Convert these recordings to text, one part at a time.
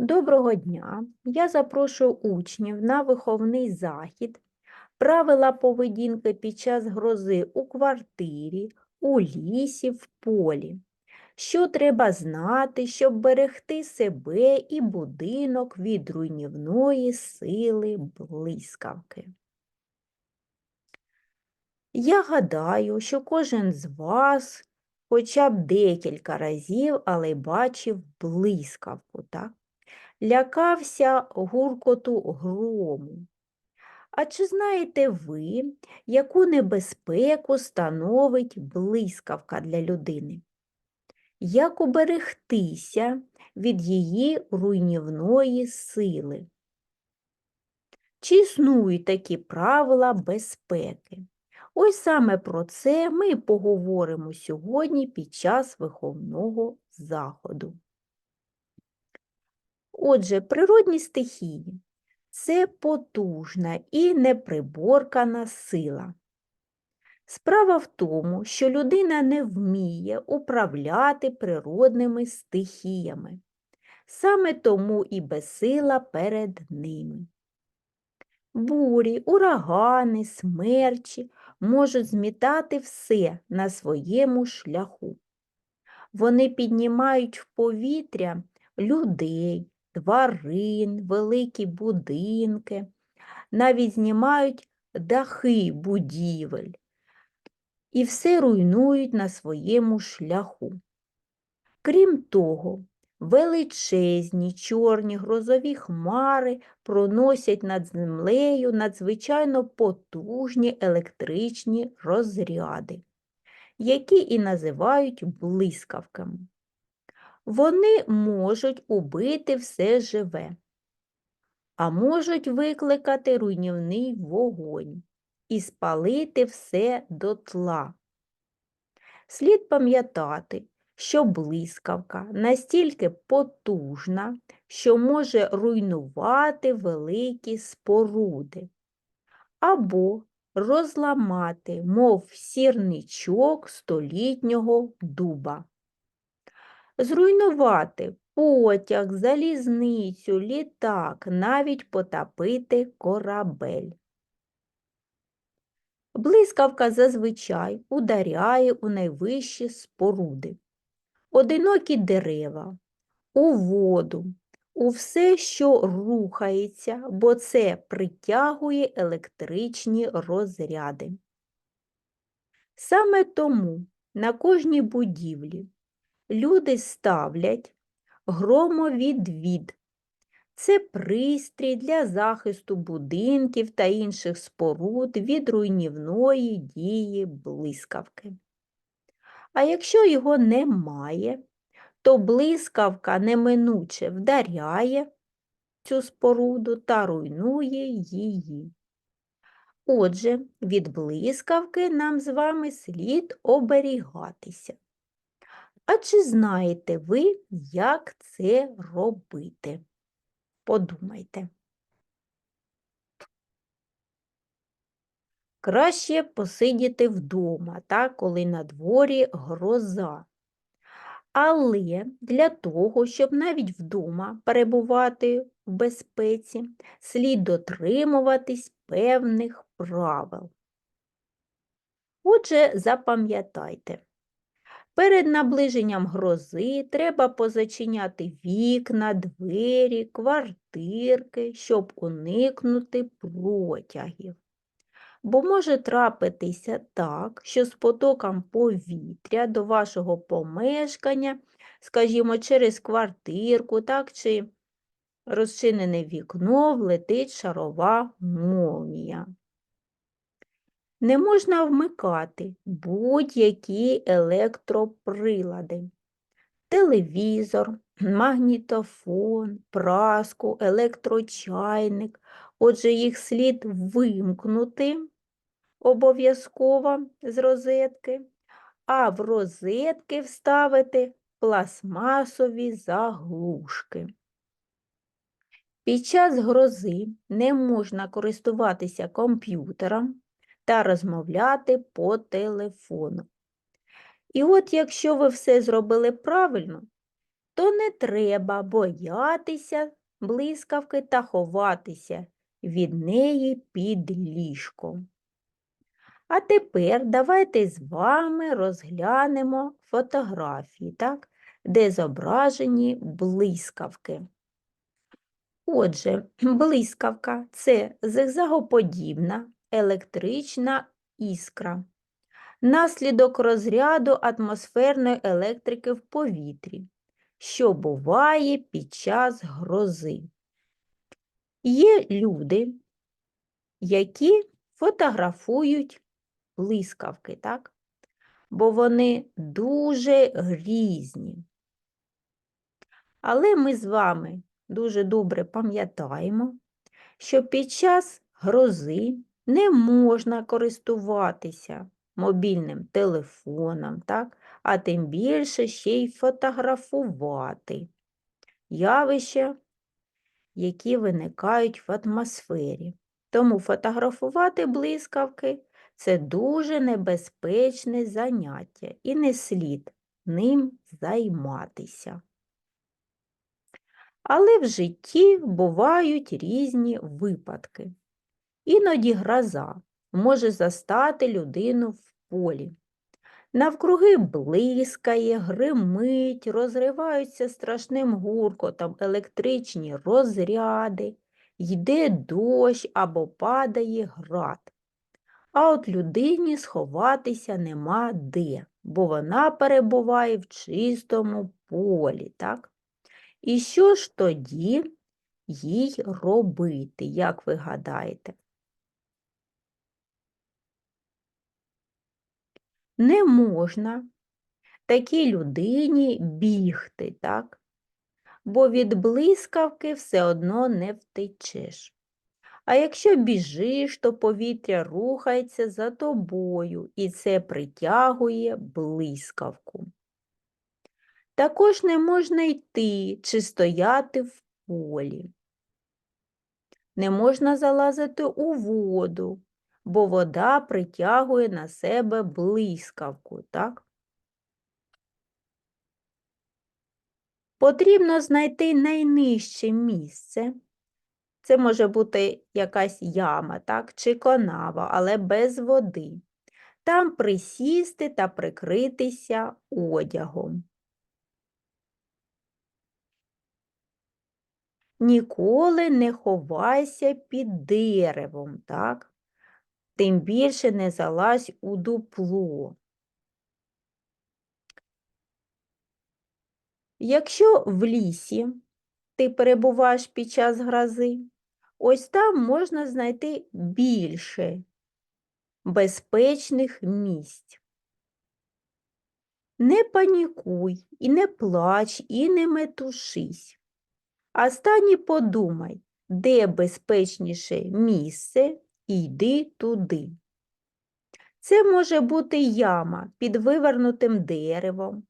Доброго дня! Я запрошую учнів на виховний захід, правила поведінки під час грози у квартирі, у лісі, в полі. Що треба знати, щоб берегти себе і будинок від руйнівної сили блискавки? Я гадаю, що кожен з вас хоча б декілька разів, але бачив блискавку, так? Лякався гуркоту грому. А чи знаєте ви, яку небезпеку становить блискавка для людини? Як уберегтися від її руйнівної сили? Чи існують такі правила безпеки? Ось саме про це ми поговоримо сьогодні під час виховного заходу. Отже, природні стихії це потужна і неприборкана сила. Справа в тому, що людина не вміє управляти природними стихіями, саме тому і безсила перед ними. Бурі, урагани, смерчі можуть змітати все на своєму шляху. Вони піднімають в повітря людей, тварин, великі будинки, навіть знімають дахи будівель і все руйнують на своєму шляху. Крім того, величезні чорні грозові хмари проносять над землею надзвичайно потужні електричні розряди, які і називають блискавками. Вони можуть убити все живе, а можуть викликати руйнівний вогонь і спалити все дотла. Слід пам'ятати, що блискавка настільки потужна, що може руйнувати великі споруди або розламати, мов сірничок столітнього дуба зруйнувати потяг, залізницю, літак, навіть потопити корабель. Блискавка зазвичай ударяє у найвищі споруди, одинокі дерева, у воду, у все, що рухається, бо це притягує електричні розряди. Саме тому на кожній будівлі люди ставлять громовідвід. Це пристрій для захисту будинків та інших споруд від руйнівної дії блискавки. А якщо його немає, то блискавка неминуче вдаряє цю споруду та руйнує її. Отже, від блискавки нам з вами слід оберігатися. А чи знаєте ви, як це робити? Подумайте. Краще посидіти вдома, так, коли на дворі гроза. Але для того, щоб навіть вдома перебувати в безпеці, слід дотримуватись певних правил. Отже, запам'ятайте, Перед наближенням грози треба позачиняти вікна, двері, квартирки, щоб уникнути протягів. Бо може трапитися так, що з потоком повітря до вашого помешкання, скажімо, через квартирку, так, чи розчинене вікно влетить шарова молнія. Не можна вмикати будь-які електроприлади. Телевізор, магнітофон, праску, електрочайник. Отже, їх слід вимкнути обов'язково з розетки, а в розетки вставити пластмасові заглушки. Під час грози не можна користуватися комп'ютером, та розмовляти по телефону. І от якщо ви все зробили правильно, то не треба боятися блискавки та ховатися від неї під ліжком. А тепер давайте з вами розглянемо фотографії, так, де зображені блискавки. Отже, блискавка це зигзагоподібна електрична іскра. Наслідок розряду атмосферної електрики в повітрі, що буває під час грози. Є люди, які фотографують блискавки, так? бо вони дуже грізні. Але ми з вами дуже добре пам'ятаємо, що під час грози не можна користуватися мобільним телефоном, так? а тим більше ще й фотографувати явища, які виникають в атмосфері. Тому фотографувати блискавки це дуже небезпечне заняття і не слід ним займатися. Але в житті бувають різні випадки. Іноді гроза може застати людину в полі. Навкруги блискає, гримить, розриваються страшним гуркотом електричні розряди, йде дощ або падає град. А от людині сховатися нема де, бо вона перебуває в чистому полі, так? І що ж тоді їй робити, як ви гадаєте? Не можна такій людині бігти, так? Бо від блискавки все одно не втечеш. А якщо біжиш, то повітря рухається за тобою, і це притягує блискавку. Також не можна йти чи стояти в полі. Не можна залазити у воду, бо вода притягує на себе блискавку, так? Потрібно знайти найнижче місце. Це може бути якась яма, так, чи канава, але без води. Там присісти та прикритися одягом. Ніколи не ховайся під деревом, так? Тим більше не залазь у дупло. Якщо в лісі ти перебуваєш під час грози, ось там можна знайти більше безпечних місць. Не панікуй, і не плач, і не метушись. А стані подумай, де безпечніше місце, і йди туди. Це може бути яма під вивернутим деревом,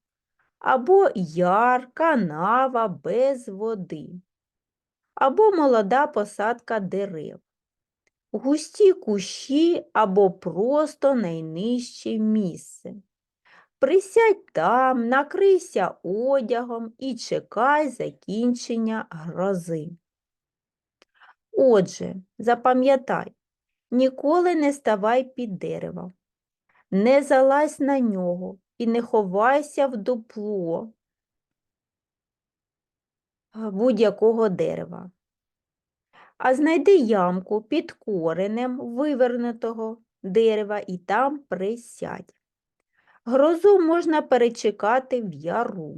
або яр, канава без води, або молода посадка дерев, густі кущі або просто найнижче місце. Присядь там, накрийся одягом і чекай закінчення грози. Отже, запам'ятай, ніколи не ставай під дерево, не залазь на нього і не ховайся в дупло будь-якого дерева, а знайди ямку під коренем вивернутого дерева і там присядь. Грозу можна перечекати в яру.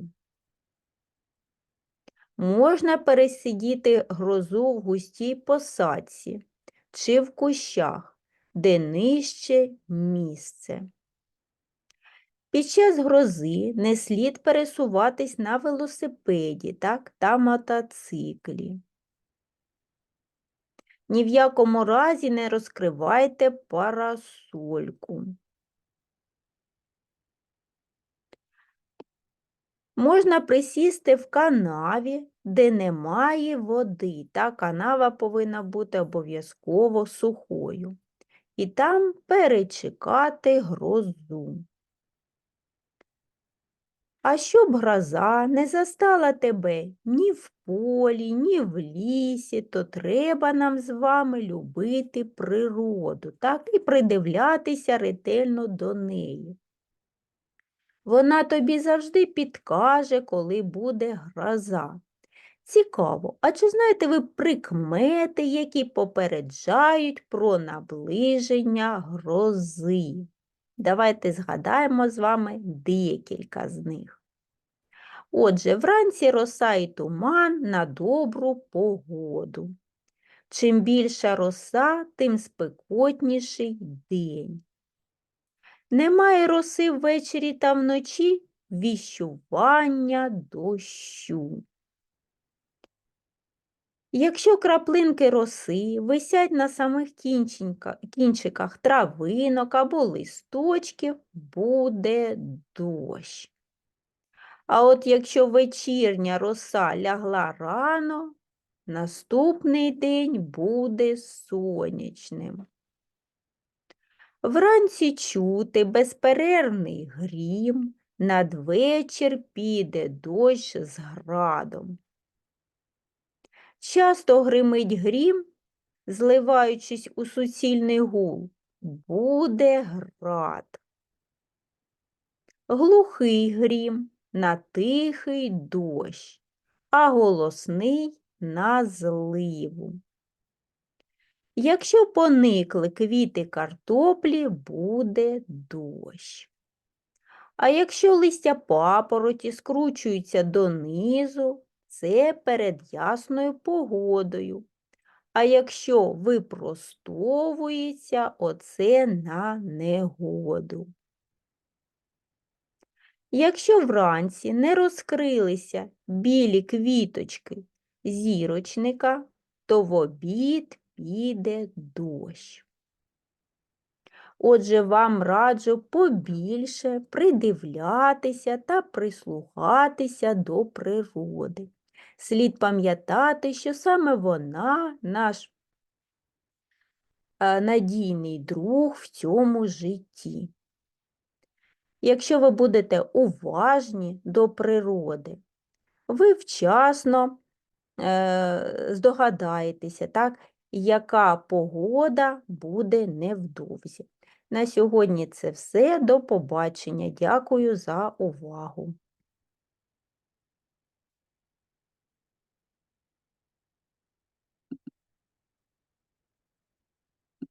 Можна пересидіти грозу в густій посадці чи в кущах, де нижче місце. Під час грози не слід пересуватись на велосипеді так, та мотоциклі. Ні в якому разі не розкривайте парасольку. Можна присісти в канаві, де немає води, та канава повинна бути обов'язково сухою. І там перечекати грозу. А щоб гроза не застала тебе ні в полі, ні в лісі, то треба нам з вами любити природу, так, і придивлятися ретельно до неї. Вона тобі завжди підкаже, коли буде гроза. Цікаво, а чи знаєте ви прикмети, які попереджають про наближення грози? Давайте згадаємо з вами декілька з них. Отже, вранці роса і туман на добру погоду. Чим більша роса, тим спекотніший день. Немає роси ввечері та вночі віщування дощу. Якщо краплинки роси висять на самих кінчиках травинок або листочків, буде дощ. А от якщо вечірня роса лягла рано, наступний день буде сонячним. Вранці чути безперервний грім, надвечір піде дощ з градом. Часто гримить грім, зливаючись у суцільний гул, буде град. Глухий грім на тихий дощ, а голосний на зливу. Якщо поникли квіти картоплі, буде дощ. А якщо листя папороті скручуються донизу, це перед ясною погодою. А якщо випростовується, оце на негоду. Якщо вранці не розкрилися білі квіточки зірочника, то в обід піде дощ. Отже, вам раджу побільше придивлятися та прислухатися до природи. Слід пам'ятати, що саме вона наш е, надійний друг в цьому житті. Якщо ви будете уважні до природи, ви вчасно е, здогадаєтеся, так, яка погода буде невдовзі. На сьогодні це все. До побачення. Дякую за увагу.